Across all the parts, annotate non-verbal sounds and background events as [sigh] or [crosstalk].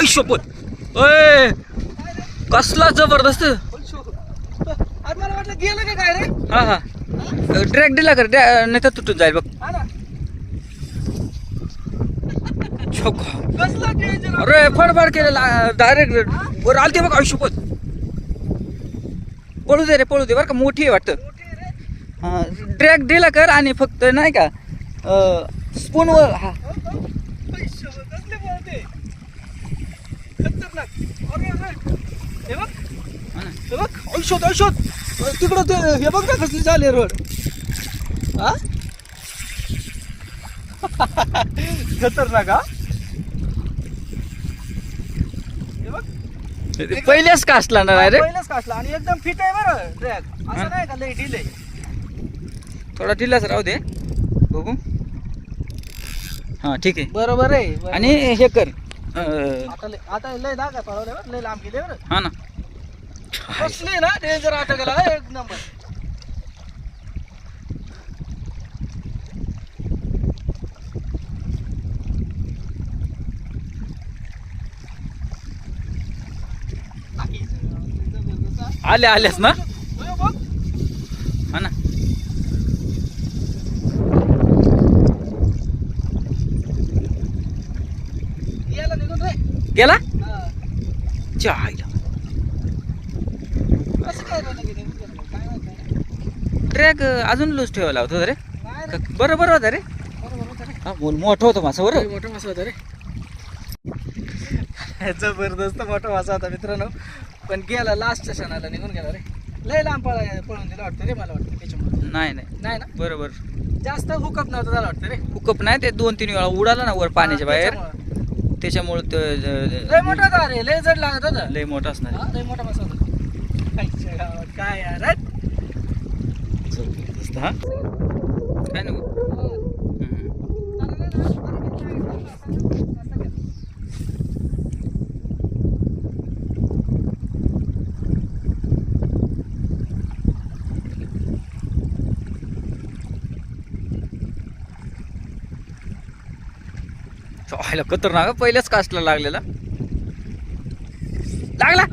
आयुष्यपत. अय कसला जबरदस्त. अरे मला वाटलं गेलं का काय रे? हा हा. ट्रॅक दिला कर नाही तर तुटून जाईल बघ. हा अरे फडफड केलेला डायरेक्ट वर आलते बघ आयुष्यपत. पळू दे रे पळू दे बरं का? मोठी आहे वाटतं. ट्रॅक दिला कर आणि फक्त नाही का स्पूनवर हा पैसे कसले बोलते खतरनाक अरे अरे हे बघ हे बघ औषध औषध तिकडं ते हे बघ ना कसली झाले रोड हा खतरनाक हा हे बघ पहिल्याच कासला ना डायरेक्ट पहिलंच कासला आणि एकदम फिट आहे बरं ट्रॅक. असं नाही का लई ढिले थोडा ढिलाच राहू दे. बघू. हा ठीक आहे. बरोबर आहे बरोबर. आणि हे कर. आता लय आता लय धागा पळवले बरं लय लांब गेले बरं. हा ना. कसली ना डेंजर आता गेला एक नंबर आले आलेस ना? हा ना याला निघून रे गेला हा. चायला कसं काय रे निघून निघून गेलं? काय माहीत नाही. ट्रॅक अजून लूज ठेवायला होता रे. बरं बरं होता रे. बरोबर होतं रे. मोल मोठं होतं मासा बरं? मोठा मासा होता रे. [laughs] जबरदस्त मोठा मासा होता मित्रांनो. पण गेला लास्टच्या क्षणाला निघून गेला रे. लय लांब पळा पळून दिला वाटतं रे मला वाटतं त्याच्यामुळे. नाही नाही. नाही ना? बरोबर. जास्त हुकअप नव्हतं झालं वाटतं रे. हुकअप नाही ते दोन तीन वेळा उडाला ना वर पाण्याच्या बाहेर. त्याच्यामुळं. लय मोठा होता रे लय जड लागत होता. लय मोठं असणार हा, लय मोठा मासा होता आईच्या गावात काय यार हट. हा? काय नको? चायला खतरनाक हा, पहिल्याच कास्टला लागलेला. लागला.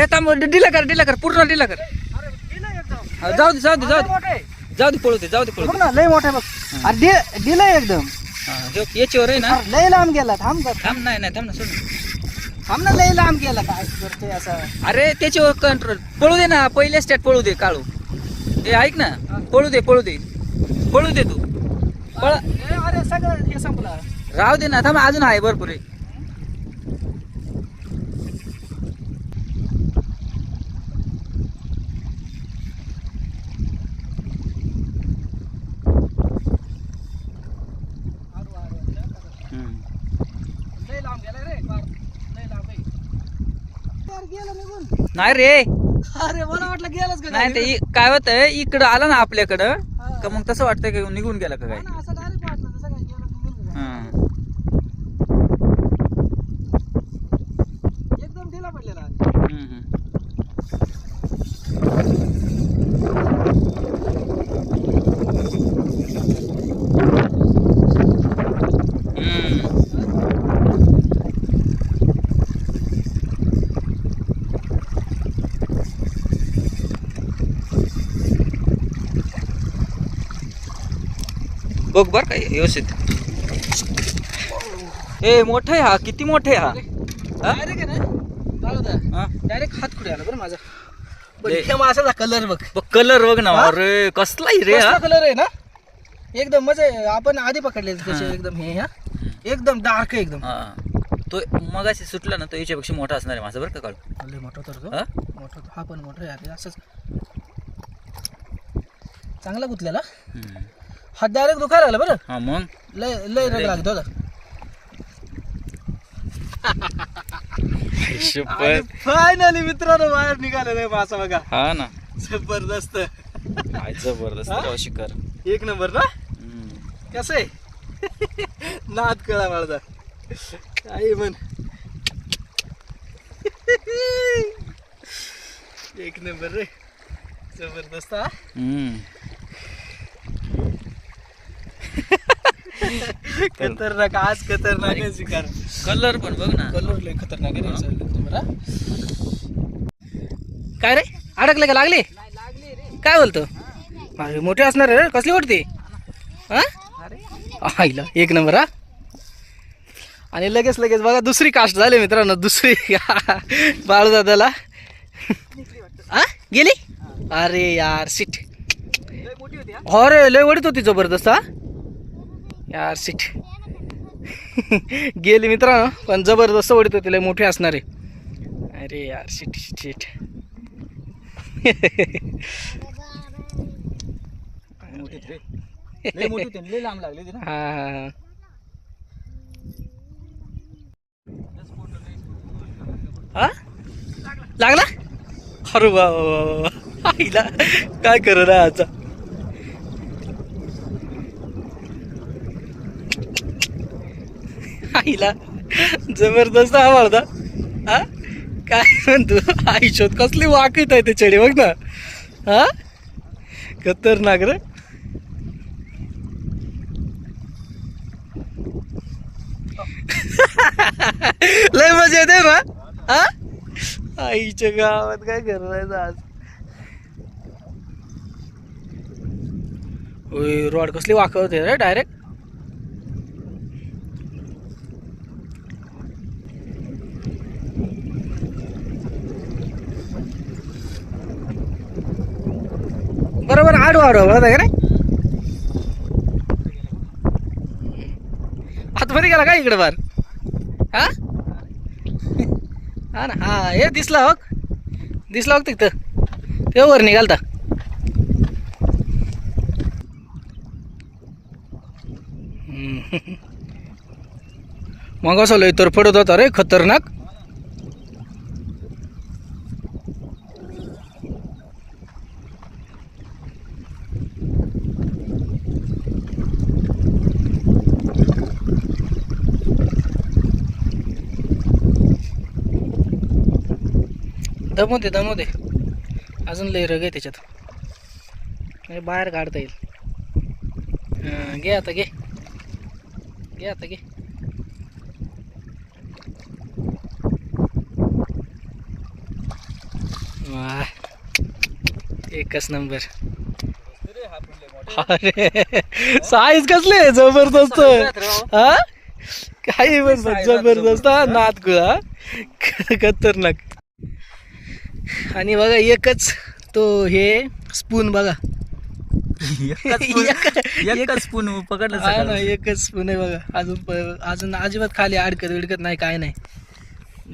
ए थांब डिला कर डिला कर पूर्ण डिला कर. जाऊ दे जाऊ दे जाऊ दे. जाऊ दे पळू दे जाऊ दे पळू दे. ना लय मोठा बघ. अरे दिलंय एकदम. हा, याच्यावर आहे ना. अरे, लय लांब गेला थांब. थांब नाही नाही थांब ना सोड. थांब ना लय लांब गेला काय करतोय असं. अरे त्याच्यावर कंट्रोल पळू दे ना पहिल्या स्टेट पळू दे काळू. हे ऐक ना. पळू दे पळू दे. पळू दे तू. पळ. अरे सगळं हे संपलं. राहू दे ना थांब अजून आहे भरपूर आहे. नाही रे. अरे मला वाटलं गेलंच नाही ते काय? होतंय इकडं आला ना आपल्याकडं. का मग तसं वाटतं की निघून गेला का काय हा ना, असं direct वाटलं तसं काय गेलं निघून गेलं. हा. एकदम ढिला पडलेला हम्म, हम्म. हम्म. बघ बर काय व्यवस्थित. ए मोठा आहे हा किती मोठा आहे हा? डायरेक्ट आहे ना? डायरेक्ट हात खुडे आला बरं माझा. कलर बघ. बघ कलर बघ ना? अरे कसला रे हा? कलर आहे ना? एकदम मजा आहे. आपण आधी पकडले तसे. एकदम हे हा? एकदम डार्क आहे एकदम. हा. तो मगाशी सुटला ना तो याच्यापेक्षा मोठा असणार आहे माझा बरं का लय मोठा होता रे तो. हा? मोठा. हा पण मोठा आहे. असंच. चांगला गुतलेला. हम्म. हात डायरेक्ट दुखायला लागला बरं. हा मग? लय लय रग लागत फायनली मित्रांनो बाहेर निघालेलं आहे मासा बघा. हा ना. जबरदस्त. काय जबरदस्त हा? एक नंबर ना? हम्म. कसं आहे? नाद कळा माझा काही म्हण. एक नंबर रे. जबरदस्त हा? हम्म. [laughs] खतरनाक आज खतरनाक आहे शिकार. कलर पण बघ ना. कलर लय खतरनाक आहे रे बरं. काय रे? अडकले का? लागले? काय बोलतो? अरे मोठे असणार रे कसली वाटते हा? आईला एक नंबर हा? आणि लगेच लगेच बघा दुसरी कास्ट झाली मित्रांनो दुसरी. [laughs] बाळूदादाला. हा? गेली? अरे यार सीट अरे लय वडीत होती जबरदस्त हा? यार सीट. गेली मित्रांनो पण जबरदस्त वडीत होती लय मोठी असणार आहे. अरे यार लांब लागले हा हा हा. हा लागला? अरे वा. आईला काय कर ना आता? आईला. जबरदस्त आवडता हा? काय म्हणतो? आई शोध कसली वाकत आहे ते चेडे बघ ना. हा? खतरनाक रे. लय मजा येते ना? हा? आईच्या गावात काय करायचं आज? रोड रॉड कसली वाकवते रे डायरेक्ट? बरोबर आडू आडू बघा का आतमध्ये गेला का इकडे बार? हा? हा ना हा हे दिसला हो दिसला हो तिथं. ते वर निघालता. हम्म. मग असं लय तर पडत होता रे खतरनाक. दमू दे दमू दे अजून लय रग आहे त्याच्यात. म्हणजे बाहेर काढता येईल. घे आता घे. घे आता घे. वा एकच नंबर. अरे साईज कसले जबरदस्त. हा? काही जबरदस्त. नात गुळा. खतरनाक. आणि बघा एकच तो हे स्पून बघा. एकच [laughs] स्पून पकडलं ना. एकच स्पून आहे बघा. अजून अजून अजिबात खाली अडकत विडकत नाही काय नाही.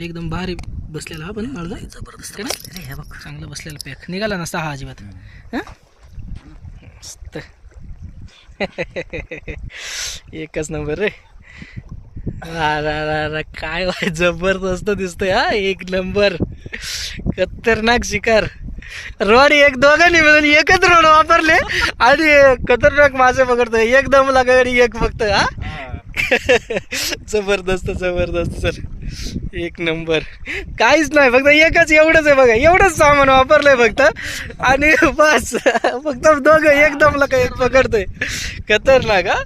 एकदम भारी बसलेला हा पण जबरदस्त बघ. चांगलं बसलेला पॅक निघाला नसता हा अजिबात. हा? मस्त. [laughs] एकच नंबर रे. रा रा काय जबरदस्त दिसतोय हा एक नंबर. खतरनाक शिकार. रोड एक दोघांनी मिळून एकच रोड वापरले आणि खतरनाक मासे पकडतोय. एक दम लागाडी एक फक्त हा? [laughs] जबरदस्त जबरदस्त सर. एक नंबर. काहीच नाही फक्त एकच एवढंच आहे बघा. एवढंच सामान वापरलंय फक्त. आणि बस फक्त दोघं एकदम लका एक पकडतोय. खतरनाक हा?